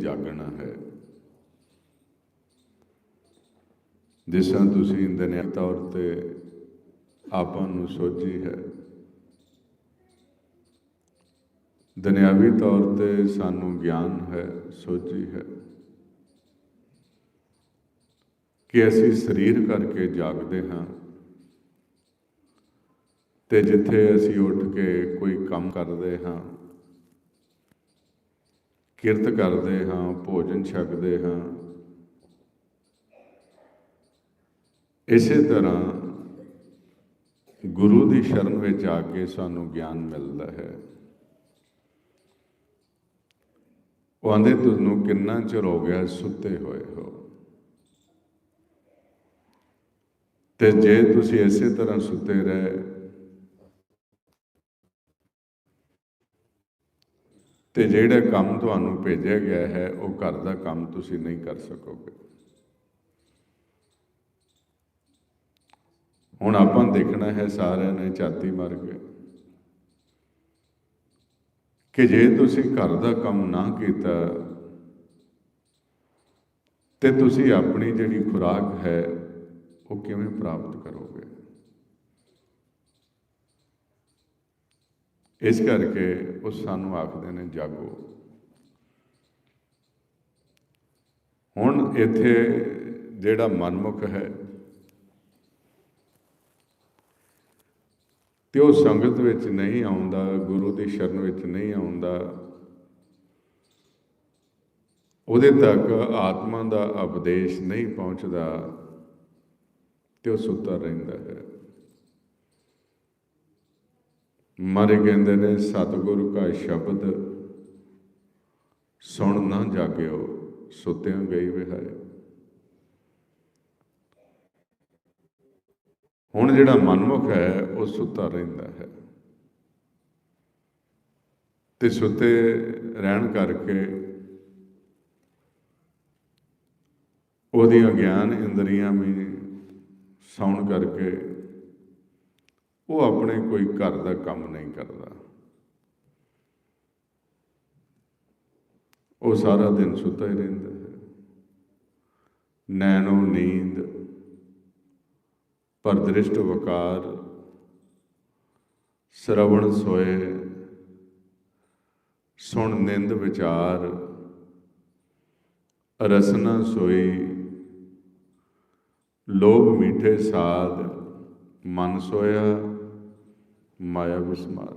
ਜਾਗਣਾ ਹੈ। ਜਿਸ ਤਰ੍ਹਾਂ ਤੁਸੀਂ ਦੁਨਿਆ ਤੌਰ ਤੇ ਆਪਾਂ ਨੂੰ ਸੋਝੀ ਹੈ। ਦੁਨਿਆਵੀ ਤੌਰ ਤੇ ਸਾਨੂੰ ਗਿਆਨ ਹੈ ਸੋਚੀ ਹੈ। ਕਿ ਅਸੀਂ ਸਰੀਰ ਕਰਕੇ ਜਾਗਦੇ ਹਾਂ ਤੇ ਜਿੱਥੇ ਅਸੀਂ ਉੱਠ ਕੇ ਕੋਈ ਕੰਮ ਕਰਦੇ ਹਾਂ ਕਿਰਤ ਕਰਦੇ ਹਾਂ, ਭੋਜਨ ਛਕਦੇ ਹਾਂ। ਇਸੇ ਤਰ੍ਹਾਂ ਗੁਰੂ ਦੀ ਸ਼ਰਨ ਵਿੱਚ ਆ ਕੇ ਸਾਨੂੰ ਗਿਆਨ ਮਿਲਦਾ ਹੈ। ਉਹ ਆਂਦੇ, ਤੁਹਾਨੂੰ ਕਿੰਨਾ ਚਿਰ ਹੋ ਗਿਆ ਸੁੱਤੇ ਹੋਏ ਹੋ? ਤੇ ਜੇ ਤੁਸੀਂ ਇਸੇ ਤਰ੍ਹਾਂ ਸੁੱਤੇ ਰਹੇ ਤੇ ਜਿਹੜਾ ਕੰਮ ਤੁਹਾਨੂੰ ਭੇਜਿਆ ਗਿਆ ਹੈ, ਉਹ ਘਰ ਦਾ ਕੰਮ ਤੁਸੀਂ ਨਹੀਂ ਕਰ ਸਕੋਗੇ। ਹੁਣ ਆਪਾਂ ਦੇਖਣਾ ਹੈ ਸਾਰਿਆਂ ਨੇ ਛਾਤੀ ਮਾਰ ਕੇ ਕਿ ਜੇ ਤੁਸੀਂ ਘਰ ਦਾ ਕੰਮ ਨਾ ਕੀਤਾ, ਤੇ ਤੁਸੀਂ ਆਪਣੀ ਜਿਹੜੀ ਖੁਰਾਕ ਹੈ, ਉਹ ਕਿਵੇਂ ਪ੍ਰਾਪਤ ਕਰੋਗੇ? ਇਸ ਕਰਕੇ ਉਹ ਸਾਨੂੰ ਆਖਦੇ ਨੇ, ਜਾਗੋ। ਹੁਣ ਇੱਥੇ ਜਿਹੜਾ ਮਨਮੁਖ ਹੈ, ਤੇ ਉਹ ਸੰਗਤ ਵਿੱਚ ਨਹੀਂ ਆਉਂਦਾ, ਗੁਰੂ ਦੀ ਸ਼ਰਨ ਵਿੱਚ ਨਹੀਂ ਆਉਂਦਾ, ਉਹਦੇ ਤੱਕ ਆਤਮਾ ਦਾ ਉਪਦੇਸ਼ ਨਹੀਂ ਪਹੁੰਚਦਾ, ਤੇ ਉਹ ਸੁੱਤਾ ਰਹਿੰਦਾ ਹੈ। ਮਾਰੇ ਕਹਿੰਦੇ ਨੇ ਸਤਿਗੁਰੂ ਕਾ ਸ਼ਬਦ, ਸੁਣ ਨਾ ਜਾਗਿਓ, ਸੁੱਤਿਆਂ ਗਈ ਵਿਹਾਏ ਹੁਣ ਜਿਹੜਾ ਮਨਮੁਖ ਹੈ, ਉਹ ਸੁੱਤਾ ਰਹਿੰਦਾ ਹੈ। ਤੇ ਸੁੱਤੇ ਰਹਿਣ ਕਰਕੇ ਉਹਦੀਆਂ ਗਿਆਨ ਇੰਦਰੀਆਂ ਵੀ ਸੌਣ ਕਰਕੇ ਉਹ ਆਪਣੇ ਕੋਈ ਘਰ ਦਾ ਕੰਮ ਨਹੀਂ ਕਰਦਾ। ਉਹ ਸਾਰਾ ਦਿਨ ਸੁੱਤਾ ਹੀ ਰਹਿੰਦਾ ਹੈ। ਨੈਣੋ ਨੀਂਦ ਪਰ ਦ੍ਰਿਸ਼ਟ ਵਕਾਰ, ਸ਼ਰਵਣ ਸੋਏ, ਸੁਣ ਨਿੰਦ ਵਿਚਾਰ, ਰਸਨਾ ਸੋਈ, ਲੋਭ ਮੀਠੇ ਸਾਧ, ਮਨ ਸੋਇਆ ਮਾਇਆ ਵਿਸਮਾਰ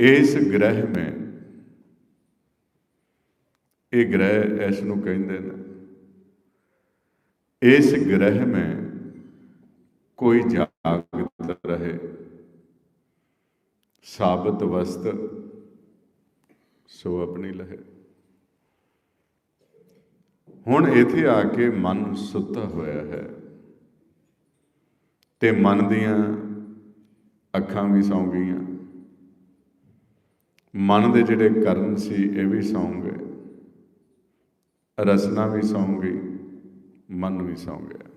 ਇਸ ਗ੍ਰਹਿ ਮੈਂ, ਇਹ ਗ੍ਰਹਿ ਇਸ ਨੂੰ ਕਹਿੰਦੇ ਨੇ। ਇਸ ਗ੍ਰਹਿ ਮੈਂ ਕੋਈ ਜਾਗਤ ਰਹੇ। ਸਾਬਤ ਵਸਤ ਸੋ ਆਪਣੀ ਲਹੇ। ਹੁਣ ਇੱਥੇ ਆ ਕੇ ਮਨ ਸੁੱਤਾ ਹੋਇਆ ਹੈ ਤੇ ਮਨ ਦੀਆਂ ਅੱਖਾਂ ਵੀ ਸੌਂ ਗਈਆਂ। ਮਨ ਦੇ ਜਿਹੜੇ ਕਰਨ ਸੀ, ਇਹ ਵੀ ਸੌਂ ਗਏ। ਰਸਨਾ ਵੀ ਸੌਂ ਗਈ, ਮਨ ਵੀ ਸੌਂ ਗਿਆ।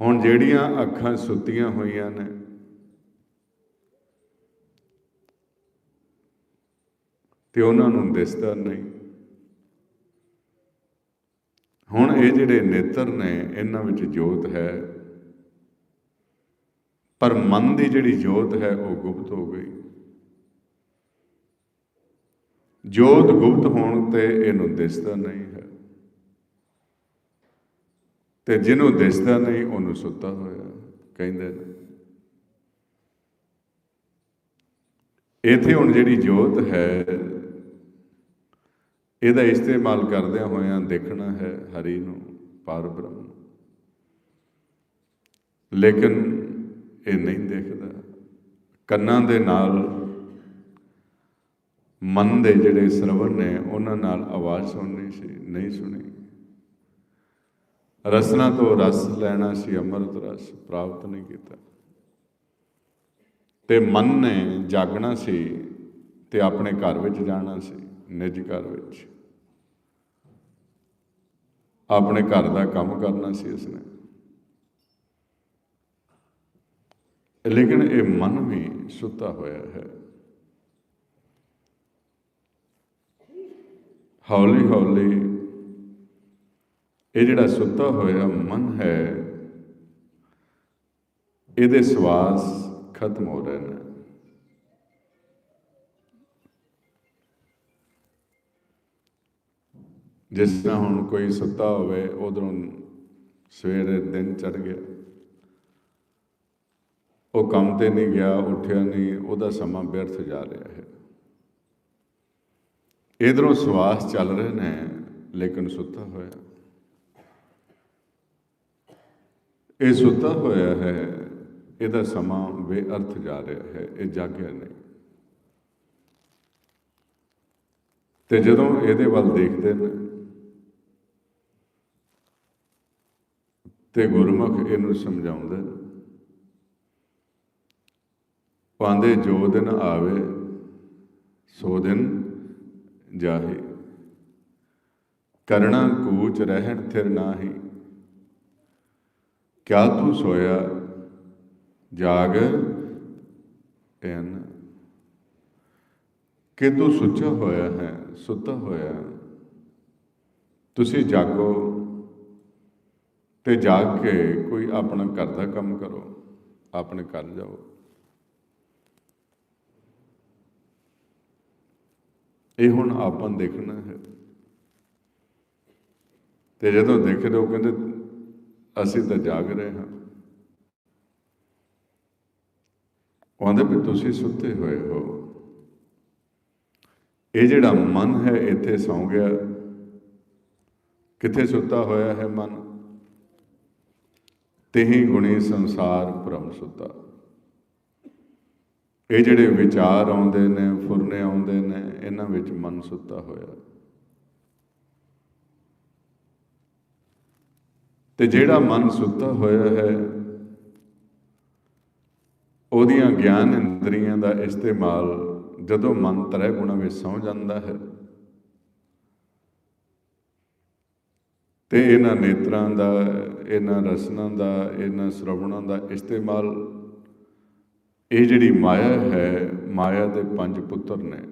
ਹੁਣ ਜਿਹੜੀਆਂ ਅੱਖਾਂ ਸੁੱਤੀਆਂ ਹੋਈਆਂ ਨੇ, ਤੇ ਉਹਨਾਂ ਨੂੰ ਦਿਸਦਾ ਨਹੀਂ। ਹੁਣ ਇਹ ਜਿਹੜੇ ਨੇਤਰ ਨੇ, ਇਹਨਾਂ ਵਿੱਚ ਜੋਤ ਹੈ। ਪਰ ਮਨ ਦੀ ਜਿਹੜੀ ਜੋਤ ਹੈ ਉਹ ਗੁਪਤ ਹੋ ਗਈ। ਜੋਤ ਗੁਪਤ ਹੋਣ ਤੇ ਇਹਨੂੰ ਦਿਸਦਾ ਨਹੀਂ ਹੈ। ਤੇ ਜਿਹਨੂੰ ਦਿਸਦਾ ਨਹੀਂ, ਉਹਨੂੰ ਸੁੱਤਾ ਹੋਇਆ ਕਹਿੰਦੇ ਨੇ। ਇਥੇ ਹੁਣ ਜਿਹੜੀ ਜੋਤ ਹੈ, ਇਹਦਾ ਇਸਤੇਮਾਲ ਕਰਦਿਆਂ ਹੋਇਆਂ ਦੇਖਣਾ ਹੈ ਹਰੀ ਨੂੰ, ਪਰ ਬ੍ਰਹਮ। ਨੂੰ ਲੇਕਿਨ ਇਹ ਨਹੀਂ ਦੇਖਦਾ। ਕੰਨਾਂ ਦੇ ਨਾਲ, ਮਨ ਦੇ ਜਿਹੜੇ ਸਰਵਣ ਨੇ, ਉਹਨਾਂ ਨਾਲ ਆਵਾਜ਼ ਸੁਣਨੀ ਸੀ, ਨਹੀਂ ਸੁਣੀ। ਰਸਨਾ ਤੋਂ ਰਸ ਲੈਣਾ ਸੀ, ਅੰਮ੍ਰਿਤ ਰਸ ਪ੍ਰਾਪਤ ਨਹੀਂ ਕੀਤਾ। ਤੇ ਮਨ ਨੇ ਜਾਗਣਾ ਸੀ ਤੇ ਆਪਣੇ ਘਰ ਵਿੱਚ ਜਾਣਾ ਸੀ, ਨਿੱਜ ਘਰ ਵਿੱਚ। ਆਪਣੇ ਘਰ ਦਾ ਕੰਮ ਕਰਨਾ ਸੀ ਇਸਨੇ ਲੇਕਿਨ ਇਹ ਮਨ ਵੀ ਸੁੱਤਾ ਹੋਇਆ ਹੈ। ਹੌਲੀ ਹੌਲੀ ਇਹ ਜਿਹੜਾ ਸੁੱਤਾ ਹੋਇਆ ਮਨ ਹੈ, ਇਹਦੇ ਸਵਾਸ ਖਤਮ ਹੋ ਰਹੇ ਨੇ। ਜਿਸ ਤਰ੍ਹਾਂ ਹੁਣ ਕੋਈ ਸੁੱਤਾ ਹੋਵੇ, ਉਧਰੋਂ ਸਵੇਰੇ ਦਿਨ ਚੜ ਗਿਆ। ਉਹ ਕੰਮ ਤੇ ਨਹੀਂ ਗਿਆ, ਉੱਠਿਆ ਨਹੀਂ, ਉਹਦਾ ਸਮਾਂ ਵਿਅਰਥ ਜਾ ਰਿਹਾ ਹੈ। ਇਧਰੋਂ ਸਵਾਸ ਚੱਲ ਰਹੇ ਨੇ, ਲੇਕਿਨ ਸੁੱਤਾ ਹੋਇਆ। ਇਹ ਸੁੱਤਾ ਹੋਇਆ ਹੈ, ਇਹਦਾ ਸਮਾਂ ਬੇਅਰਥ ਜਾ ਰਿਹਾ ਹੈ, ਇਹ ਜਾਗਿਆ ਨਹੀਂ। ਤੇ ਜਦੋਂ ਇਹਦੇ ਵੱਲ ਦੇਖਦੇ ਨੇ, ਤੇ ਗੁਰਮੁਖ ਇਹਨੂੰ ਸਮਝਾਉਂਦੇ ਨੇ ਪਾਂਦੇ ਜੋ ਦਿਨ ਆਵੇ, ਸੋ ਦਿਨ ਜਾਹੇ। ਕਰਣਾ ਕੂਚ ਰਹਿਣ ਥਿਰ ਨਾਹੀ। ਕਿਆ ਤੂੰ ਸੋਇਆ, ਜਾਗ ਐਨ। ਕਿ ਤੂੰ ਸੁੱਚਾ ਹੋਇਆ ਹੈ, ਸੁੱਤਾ ਹੋਇਆ ਹੈ। ਤੁਸੀਂ ਜਾਗੋ ਤੇ ਜਾਗ ਕੇ ਕੋਈ ਆਪਣਾ ਘਰ ਦਾ ਕੰਮ ਕਰੋ, ਆਪਣੇ ਘਰ ਜਾਓ। ਇਹ ਹੁਣ ਆਪਾਂ ਦੇਖਣਾ ਹੈ। ਤੇ ਜਦੋਂ ਦੇਖਦੇ ਉਹ ਕਹਿੰਦੇ ਅਸੀਂ ਤਾਂ ਜਾਗ ਰਹੇ ਹਾਂ। ਉਹ ਕਹਿੰਦੇ ਵੀ ਤੁਸੀਂ ਸੁੱਤੇ ਹੋਏ ਹੋ। ਇਹ ਜਿਹੜਾ ਮਨ ਹੈ, ਇੱਥੇ ਸੌਂ ਗਿਆ। ਕਿੱਥੇ ਸੁੱਤਾ ਹੋਇਆ ਹੈ ਮਨ? ਤੇਹੀ ਗੁਣੀ ਸੰਸਾਰ ਭ੍ਰਮ ਸੁੱਤਾ। ਇਹ ਜਿਹੜੇ ਵਿਚਾਰ ਆਉਂਦੇ ਨੇ, ਫੁਰਨੇ ਆਉਂਦੇ ਨੇ, ਇਹਨਾਂ ਵਿੱਚ ਮਨ ਸੁੱਤਾ ਹੋਇਆ। ਤੇ ਜਿਹੜਾ ਮਨ ਸੁੱਤਾ ਹੋਇਆ ਹੈ, ਉਹਦੀਆਂ ਗਿਆਨ ਇੰਦਰੀਆਂ ਦਾ ਇਸਤੇਮਾਲ ਜਦੋਂ ਮਨ ਤਰੇ ਗੁਣਾ ਵਿੱਚ ਸੌ ਜਾਂਦਾ ਹੈ, ਤੇ ਇਹਨਾਂ ਨੇਤਰਾਂ ਦਾ, ਇਹਨਾਂ ਰਸਨਾਂ ਦਾ, ਇਹਨਾਂ ਸ਼ਰਵਣਾਂ ਦਾ ਇਸਤੇਮਾਲ ਇਹ ਜਿਹੜੀ ਮਾਇਆ ਹੈ, ਮਾਇਆ ਦੇ ਪੰਜ ਪੁੱਤਰ ਨੇ।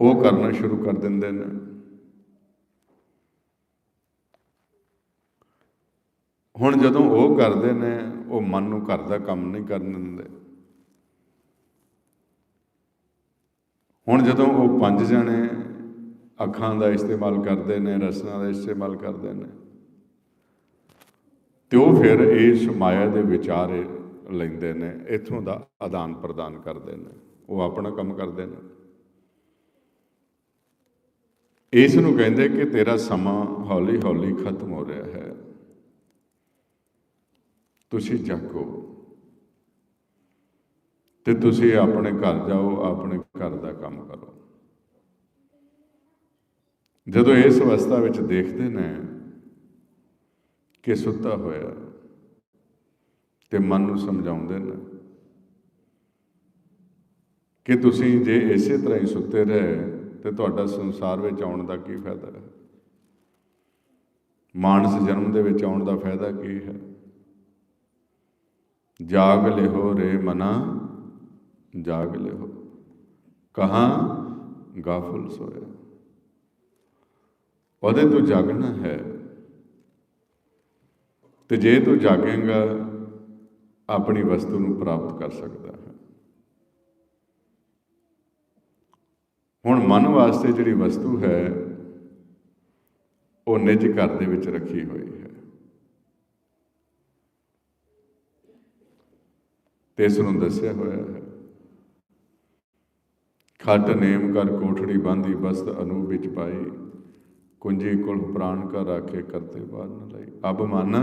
ਉਹ ਕਰਨਾ ਸ਼ੁਰੂ ਕਰ ਦਿੰਦੇ ਨੇ। ਹੁਣ ਜਦੋਂ ਉਹ ਕਰਦੇ ਨੇ, ਉਹ ਮਨ ਨੂੰ ਘਰ ਦਾ ਕੰਮ ਨਹੀਂ ਕਰਨ ਦਿੰਦੇ। ਹੁਣ ਜਦੋਂ ਉਹ ਪੰਜ ਜਣੇ ਅੱਖਾਂ ਦਾ ਇਸਤੇਮਾਲ ਕਰਦੇ ਨੇ, ਰਸਨਾ ਦਾ ਇਸਤੇਮਾਲ ਕਰਦੇ ਨੇ ਤੇ ਉਹ ਫਿਰ ਇਸ ਮਾਇਆ ਦੇ ਵਿਚਾਰ ਲੈਂਦੇ ਨੇ, ਇਥੋਂ ਦਾ ਆਦਾਨ ਪ੍ਰਦਾਨ ਕਰਦੇ ਨੇ, ਉਹ ਆਪਣਾ ਕੰਮ ਕਰਦੇ ਨੇ। ਇਸ ਨੂੰ ਕਹਿੰਦੇ ਕਿ ਤੇਰਾ ਸਮਾਂ ਹੌਲੀ ਹੌਲੀ ਖਤਮ ਹੋ ਰਿਹਾ ਹੈ। ਤੁਸੀਂ ਜਾਗੋ। ਤੇ ਤੁਸੀਂ ਆਪਣੇ ਘਰ ਜਾਓ, ਆਪਣੇ ਘਰ ਦਾ ਕੰਮ ਕਰੋ। ਜਦੋਂ ਇਸ ਅਵਸਥਾ ਵਿੱਚ ਦੇਖਦੇ ਨੇ ਕਿ ਸੁੱਤਾ ਹੋਇਆ ਤੇ ਮਨ ਨੂੰ ਸਮਝਾਉਂਦੇ ਨੇ ਕਿ ਤੁਸੀਂ ਜੇ ਇਸੇ ਤਰ੍ਹਾਂ ਹੀ ਸੁੱਤੇ ਰਹੇ ਤੇ ਤੁਹਾਡਾ ਸੰਸਾਰ ਵਿੱਚ ਆਉਣ ਦਾ ਕੀ ਫਾਇਦਾ ਹੈ? ਮਾਨਸ ਜਨਮ ਦੇ ਵਿੱਚ ਆਉਣ ਦਾ ਫਾਇਦਾ ਕੀ ਹੈ? ਜਾਗ ਲਿਹੋ ਰੇ ਮਨਾ, ਜਾਗ ਲਿਹੋ। ਕਹਾਂ ਗਾਫਲ ਸੋਇਆ। ਉਹਦੇ ਤੋਂ ਜਾਗਣਾ ਹੈ। ਤੇ ਜੇ ਤੂੰ ਜਾਗੇਗਾ, ਆਪਣੀ ਵਸਤੂ ਨੂੰ ਪ੍ਰਾਪਤ ਕਰ ਸਕਦਾ ਹੈ। ਹੁਣ ਮਨ ਵਾਸਤੇ ਜਿਹੜੀ ਵਸਤੂ ਹੈ, ਉਹ ਨਿਜ ਘਰ ਦੇ ਵਿੱਚ ਰੱਖੀ ਹੋਈ ਹੈ। ਤੇ ਇਸ ਨੂੰ ਦੱਸਿਆ ਹੋਇਆ ਹੈ, ਖੱਟ ਨੇਮ ਕਰ ਕੋਠੜੀ ਬਾਂਧੀ ਬਸਤ ਅਨੂਪ ਵਿੱਚ ਪਾਈ। ਕੁੰਜੀ ਕੁਲ ਪ੍ਰਾਣ ਕਾ ਰਾਖੇ ਕਰਤੇ ਬਾਦ ਨ ਲਈ। ਅਬ ਮਨ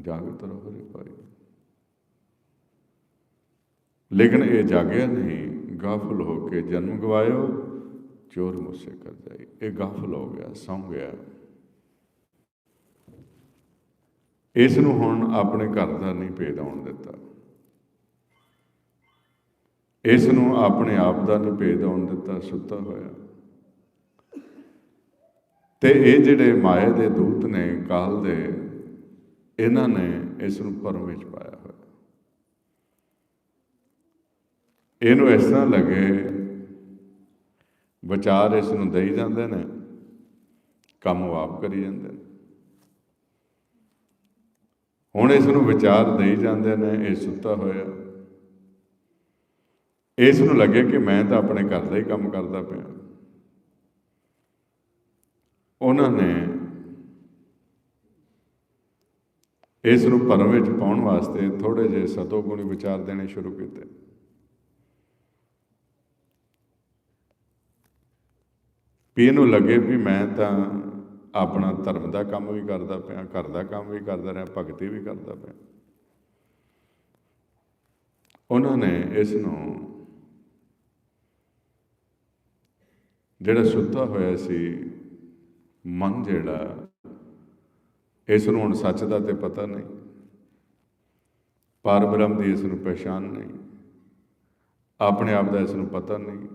ਜਾਗਤ ਰਹੋ ਰੇ ਪਾਈ ਲੇਕਿਨ ਇਹ ਜਾਗਿਆ ਨਹੀਂ, ਗਾਫਲ ਹੋ ਕੇ ਜਨਮ ਗਵਾਇਓ, ਚੋਰ ਮੁਸੇ ਕਰ ਜਾਈ। ਇਹ ਗਾਫਲ ਹੋ ਗਿਆ, ਸੌਂ ਗਿਆ। ਇਸ ਨੂੰ ਹੁਣ ਆਪਣੇ ਘਰ ਦਾ ਨਹੀਂ ਭੇਦ ਆਉਣ ਦਿੱਤਾ। ਇਸ ਨੂੰ ਆਪਣੇ ਆਪ ਦਾ ਨਹੀਂ ਭੇਦ ਆਉਣ ਦਿੱਤਾ, ਸੁੱਤਾ ਹੋਇਆ। ਤੇ ਇਹ ਜਿਹੜੇ ਮਾਇਆ ਦੇ ਦੂਤ ਨੇ ਕਾਲ ਦੇ, ਇਹਨਾਂ ਨੇ ਇਸ ਨੂੰ ਭਰਮ ਵਿੱਚ ਪਾਇਆ ਹੋਇਆ। ਇਹਨੂੰ ਇਸ ਤਰ੍ਹਾਂ ਲੱਗੇ, ਵਿਚਾਰ ਇਸ ਨੂੰ ਦੇਈ ਜਾਂਦੇ ਨੇ, ਕੰਮ ਆਪ ਕਰੀ ਜਾਂਦੇ ਨੇ। ਹੁਣ ਇਸ ਨੂੰ ਵਿਚਾਰ ਦੇਈ ਜਾਂਦੇ ਨੇ, ਇਹ ਸੁੱਤਾ ਹੋਇਆ। ਇਸ ਨੂੰ ਲੱਗੇ ਕਿ ਮੈਂ ਤਾਂ ਆਪਣੇ ਘਰ ਦਾ ਹੀ ਕੰਮ ਕਰਦਾ ਪਿਆ। ਉਹਨਾਂ ਨੇ ਇਸ ਨੂੰ ਭਰਮ ਵਿੱਚ ਪਾਉਣ ਵਾਸਤੇ ਥੋੜੇ ਜਿਹੇ ਸਤੋਗੁਣੀ ਵਿਚਾਰ ਦੇਣੇ ਸ਼ੁਰੂ ਕੀਤੇ। ਪੀ ਨੂੰ ਲੱਗੇ ਵੀ ਮੈਂ ਤਾਂ ਆਪਣਾ ਧਰਮ ਦਾ ਕੰਮ ਵੀ ਕਰਦਾ ਪਿਆ, ਘਰ ਦਾ ਕੰਮ ਵੀ ਕਰਦਾ ਰਿਹਾ, ਭਗਤੀ ਵੀ ਕਰਦਾ ਪਿਆ। ਉਹਨਾਂ ਨੇ ਇਸ ਨੂੰ ਜਿਹੜਾ ਸੁੱਤਾ ਹੋਇਆ ਸੀ ਮਨ ਜਿਹੜਾ ਇਸ ਨੂੰ ਹੁਣ ਸੱਚ ਦਾ ਤੇ ਪਤਾ ਨਹੀਂ। ਪਰ ਬ੍ਰਹਮ ਦੀ ਇਸ ਨੂੰ ਪਛਾਣ ਨਹੀਂ। ਆਪਣੇ ਆਪ ਦਾ ਇਸ ਨੂੰ ਪਤਾ ਨਹੀਂ।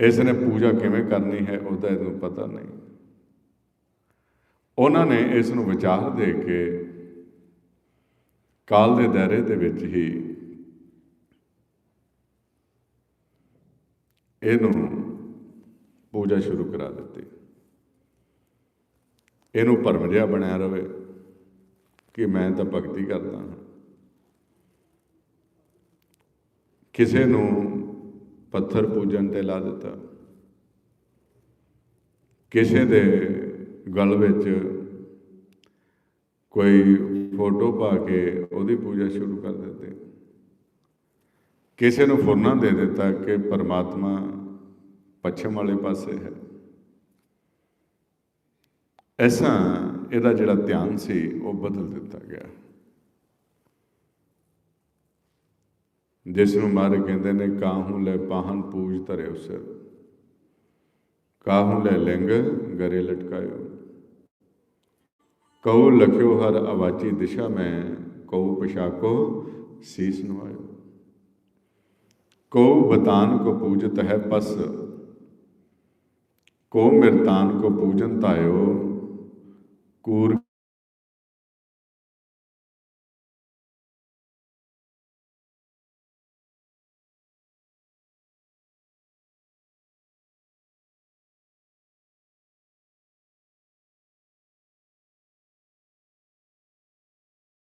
ਇਸ ਨੇ ਪੂਜਾ ਕਿਵੇਂ ਕਰਨੀ ਹੈ, ਉਹਦਾ ਇਹਨੂੰ ਪਤਾ ਨਹੀਂ। ਉਹਨਾਂ ਨੇ ਇਸ ਨੂੰ ਵਿਚਾਰ ਦੇ ਕੇ ਕਾਲ ਦੇ ਦਾਇਰੇ ਦੇ ਵਿੱਚ ਹੀ ਇਹਨੂੰ ਪੂਜਾ ਸ਼ੁਰੂ ਕਰਾ ਦਿੱਤੀ। ਇਹਨੂੰ ਭਰਮ ਜਿਹਾ ਬਣਿਆ ਰਵੇ ਕਿ ਮੈਂ ਤਾਂ ਭਗਤੀ ਕਰਦਾ ਹਾਂ। ਕਿਸੇ ਨੂੰ ਪੱਥਰ ਪੂਜਣ ਤੇ ਲਾ ਦਿੱਤਾ। ਕਿਸੇ ਦੇ ਗਲ ਵਿੱਚ ਕੋਈ ਫੋਟੋ ਪਾ ਕੇ ਉਹਦੀ ਪੂਜਾ ਸ਼ੁਰੂ ਕਰ ਦਿੱਤੀ। ਕਿਸੇ ਨੂੰ ਫੁਰਨਾ ਦੇ ਦਿੱਤਾ ਕਿ ਪਰਮਾਤਮਾ ਪੱਛਮ ਵਾਲੇ ਪਾਸੇ ਹੈ। ਐਸਾ ਇਹਦਾ ਜਿਹੜਾ ਧਿਆਨ ਸੀ, ਉਹ ਬਦਲ ਦਿੱਤਾ ਗਿਆ। ਜਿਸ ਨੂੰ ਮਾਰੇ ਕਹਿੰਦੇ ਨੇ, ਕਾਹੂ ਲੈ ਪਾਹਨ ਪੂਜ ਧਰੇ ਉਸ ਕਾਹੂ ਲੈ ਲਿੰਗ ਗਰੇ ਲਟਕਾਇਓ। ਕਉ ਲਖਿਓ ਹਰ ਆਵਾਚੀ ਦਿਸ਼ਾ ਮੈਂ ਕਉ ਪਸ਼ਾਕੋ ਸੀਸ ਨਵਾਇਓ ਕਉ ਬਤਾਨ ਕੋ ਪੂਜਤ ਹੈ ਪਸ ਕੋ ਮਿਰਤਾਨ ਕੋ ਪੂਜਨ ਤਾਇਓ ਕੂਰ